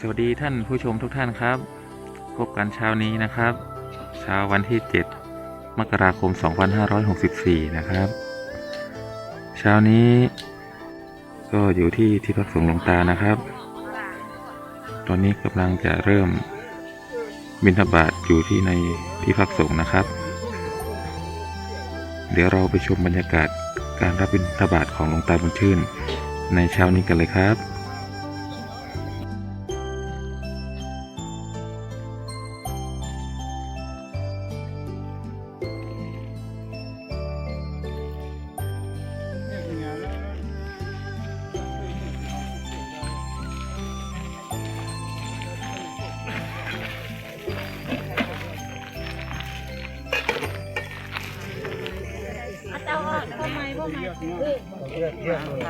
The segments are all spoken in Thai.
สวัสดีท่านผู้ชมทุกท่านครับ พบกันเช้านี้นะครับ เช้าวันที่ 7 มกราคม 2564 นะครับ เช้านี้ ก็อยู่ที่ที่พักสงหลวงตานะครับ ตอนนี้กำลังจะเริ่มบิณฑบาตอยู่ที่ในที่พักสงนะครับ เดี๋ยวเราไปชมบรรยากาศการรับบิณฑบาตของหลวงตาบุญชื่น ในเช้านี้กันเลยครับ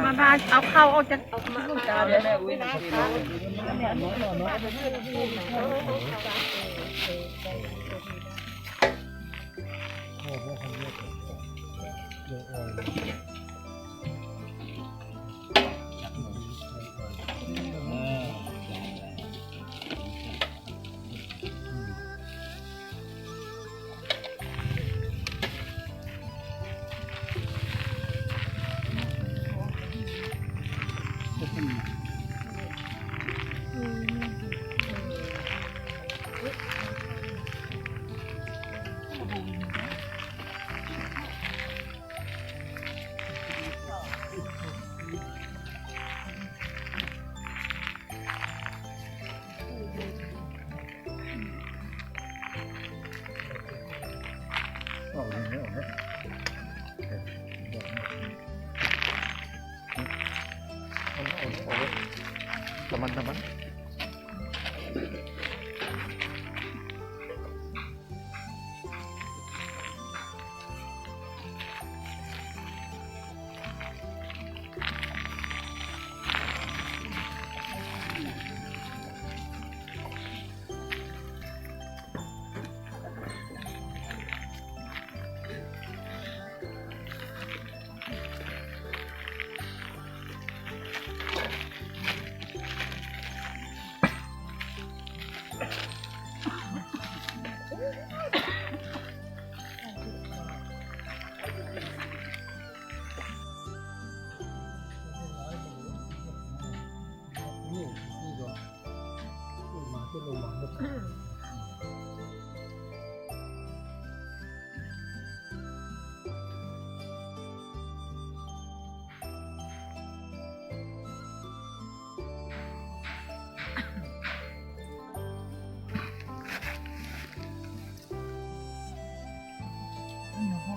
มาบ้านเอาเข้าออกจากลูกตาเลย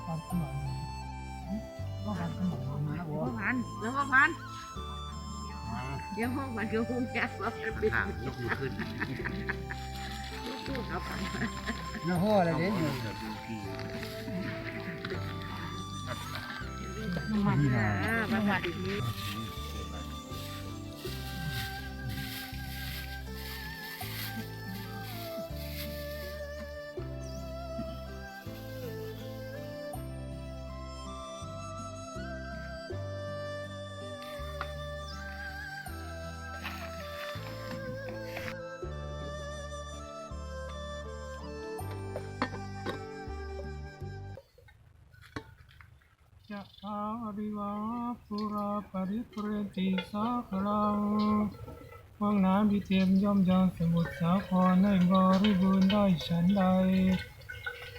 พ่อพันแล้วพ่อพันเดี๋ยวห้องมันก็คงจะว่ามันเป็นยกมือขึ้นลูกเอาพันน้าห้ออะไรเด้อยู่มันนะมันมาดีนี้จะอาริวาปุราปริปุเรติสาคลังวังน้ำที่เตรียมย่อมยังสมุทรสาครให้บริบูรณ์ได้ฉันใด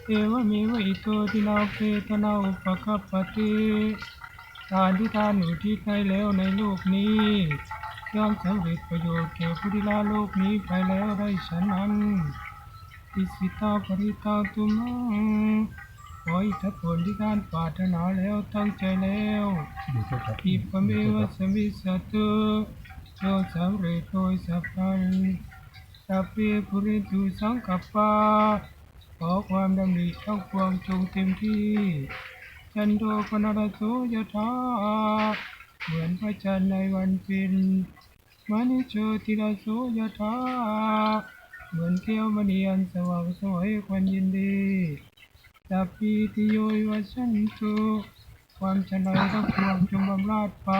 เอวเมวอิโตตินาเพทนาอุปกัปปติทานที่ทานอยู่ที่ใครแล้วในโลกนี้ย่อมสำเร็จประโยชน์แก่ผู้ที่ละโลกนี้ไปแล้วได้ฉันนั้นอิสิตาปริตาตุมัง ออิทธิผลที่ท่านปรารถนาแล้วตั้งใจแล้วอิปะเมวะสมิสตุโยสำเร็จโดยสัพพันสัพเพปุริตุสังกัปปาขอความดำริทั้งปวงจงเต็มที่จันโดปนรโสยถาเหมือนพระจันทร์ในวันเพ็ญมณิโชติรโสยถาเหมือนแก้วมณีอันสว่างสวยควันยินดี สัพพิติโยวัชันตุความชนะทั้งปวงจงบำราดไป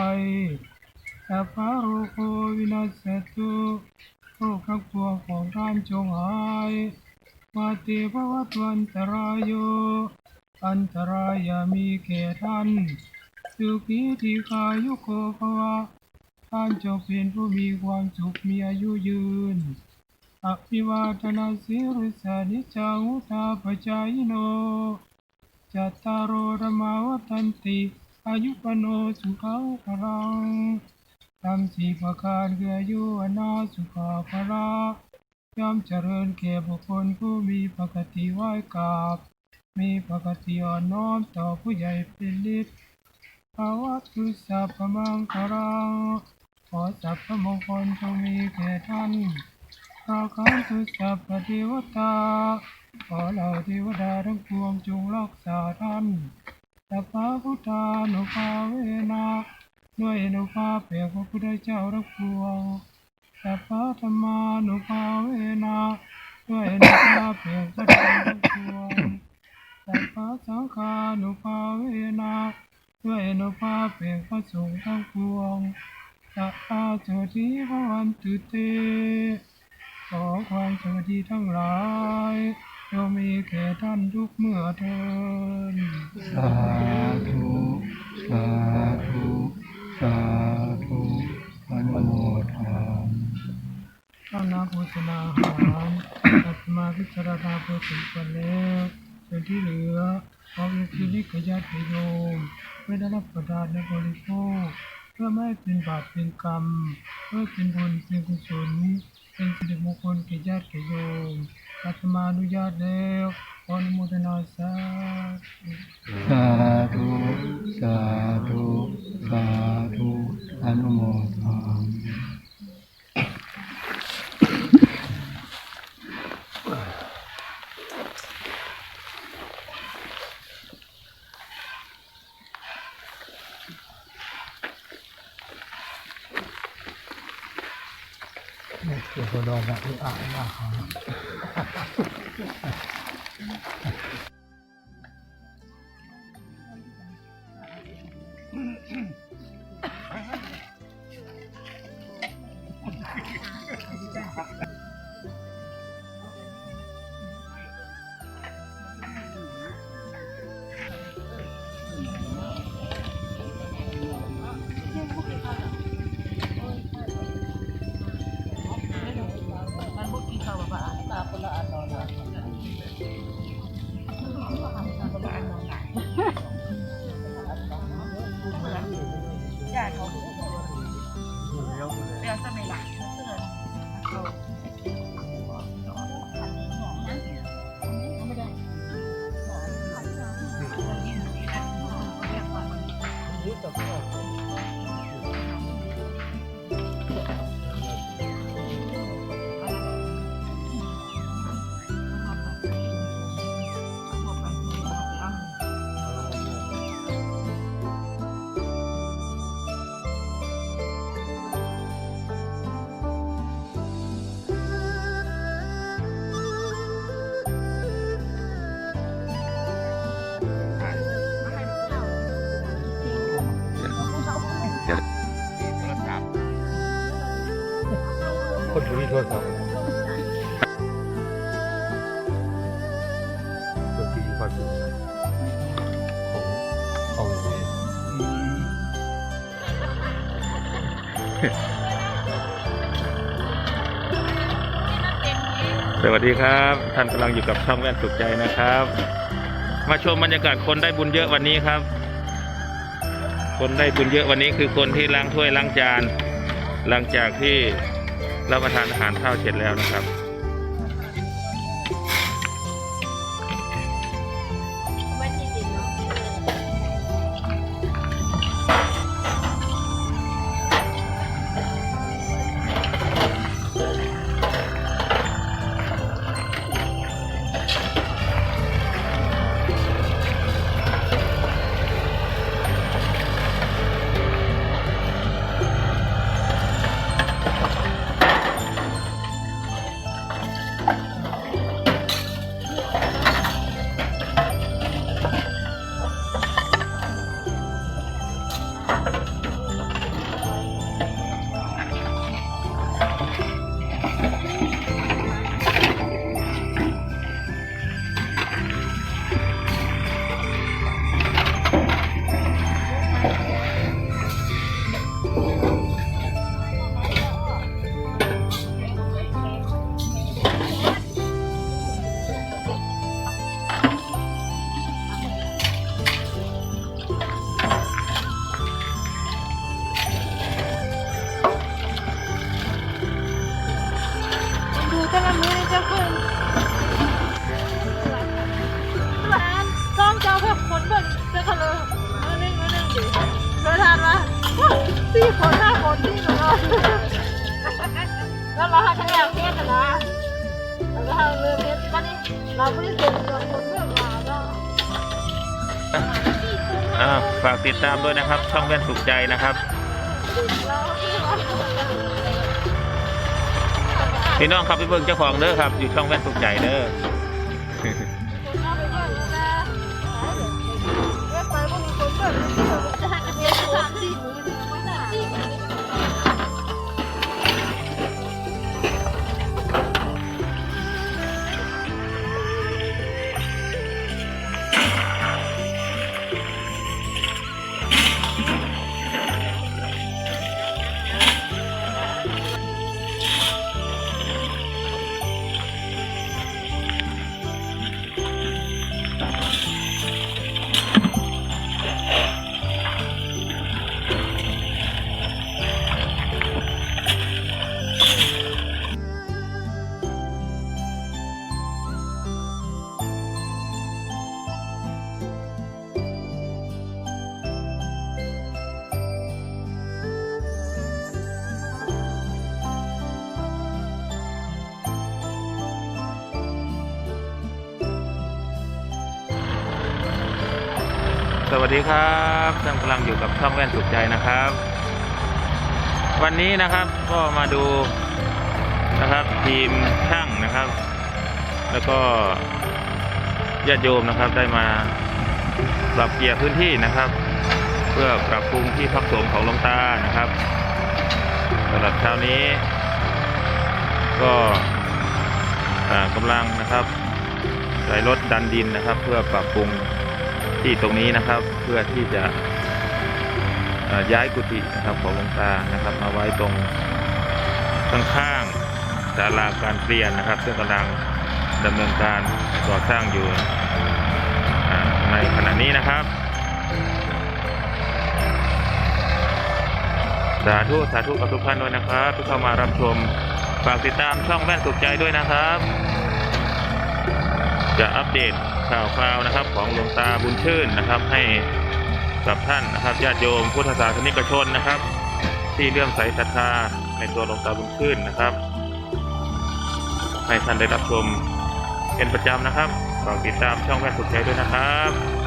สัพพะโรโควินาศตุโรคทั้งปวงของท่านจงหายมาเตภวัตวันตรายโย อันตรายามีแก่ท่านสุขีทีคายุโกภวะท่านจงเป็นผู้มีความสุขมีอายุยืน อภิวาทนาสิริสานิจังุตาปจายโนจัตตารโอธรรมาวัฏันติอายุปโนสุขังพลังทำสีประการคืออายุวนาสุขาภละย่อมเจริญแก่บุคคลผู้มีปกติไหวกราบ มีปกติอ่อนน้อมต่อผู้ใหญ่เป็นฤทธิ์ภาวะตุสัพพมังคารังขอสัพพมงคลจงมีแก่ท่าน ราคันตุสัพพเทวตา ขอเหล่าเทวดาทั้งปวงจงรักษาท่านสัพพะพุทธานุภาเวนะด้วยอนุภาพแห่งพระพุทธเจ้าทั้งปวงสัพพะธรรมานุภาเวนะด้วยอนุภาพแห่งพระธรรมทั้งปวงสัพพะสังฆานุภาเวนะด้วยอนุภาพแห่งพระสงฆ์ทั้งปวงสัพพะโสธิภวันตุเต ขอความสวัสดีทั้งหลายจงมีแก่ท่านทุกเมื่อเทินสาธุสาธุสาธุอนุโมทนาตั้งนาโภชนาอาหารอัตมาพิจารณาเพื่อถึงกันแล้วส่วนที่เหลือขอเป็นพินิจญาติโยมไม่ได้รับประทานในบริโภคเพื่อไม่ให้เป็นบาปเป็นกรรม เพื่อเป็นบุญเป็นกุศล เป็นสิริมงคลแก่ญาติแก่โยมอาตมาอนุญาตแล้วขออนุโมทนาสาธุสาธุสาธุสาธุอนุโมทนา คือโดนแบบที่อ่านมา สวัสดีครับ ท่านกำลังอยู่กับช่องแว่นสุขใจนะครับ มาชมบรรยากาศคนได้บุญเยอะวันนี้ครับ คนได้บุญเยอะวันนี้คือคนที่ล้างถ้วยล้างจาน หลังจากที่รับประทานอาหารข้าวเสร็จแล้วนะครับ อกเพชรตอนนี้เราไม่ได้ส่งตัวคนเลือกมาก็อ่าฝากติดตามด้วยนะครับ ช่องแว่นสุขใจนะครับ พี่น้องครับพี่เบิ้งเจ้าของเด้อครับ อยู่ช่องแว่นสุขใจเด้อ สวัสดีครับท่านกำลังอยู่กับช่องแว่นสุขใจนะครับ วันนี้นะครับก็มาดูนะครับทีมช่างนะครับ แล้วก็ญาติโยมนะครับได้มาปรับเกียร์พื้นที่นะครับ เพื่อปรับปรุงที่พักสงของลงตานะครับสำหรับเช้านี้ ก็อ่ากำลังนะครับใส่รถดันดินนะครับ เพื่อปรับปรุง ที่ตรงนี้นะครับเพื่อที่จะย้ายกุฏินะครับของหลวงตานะครับ มาไว้ตรงข้างๆศาลาการเปลี่ยนนะครับ ซึ่งกำลังดำเนินการก่อสร้างอยู่ในขณะนี้นะครับ สาธุสาธุกับทุกท่านด้วยนะครับที่เข้ามารับชมฝากติดตามช่องแว่นสุขใจด้วยนะครับ จะอัปเดตข่าวคราวนะครับ ของหลวงตาบุญชื่นนะครับ ให้กับท่านนะครับญาติโยมพุทธศาสนิกชนนะครับ ที่เลื่อมใสศรัทธาในตัวหลวงตาบุญชื่นนะครับ ให้ท่านได้รับชมเป็นประจำนะครับฝากติดตามช่องแว่นสุดใจด้วยนะครับ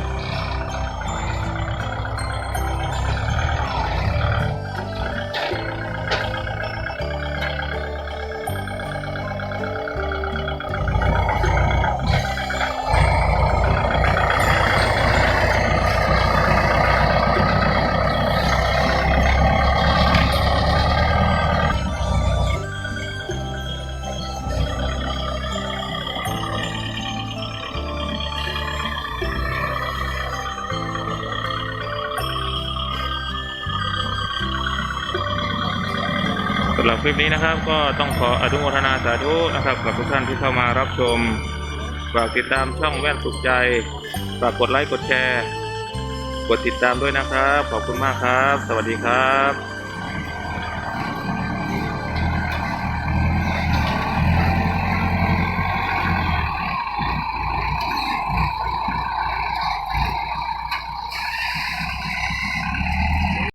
ำหรับคลิปนี้นะครับ ก็ต้องขออนุโมทนาสาธุนะครับ กับทุกท่านที่เข้ามารับชมฝากติดตามช่องแว่นสุขใจฝากกดไลค์กดแชร์ กดติดตามด้วยนะครับ ขอบคุณมากครับ สวัสดีครับ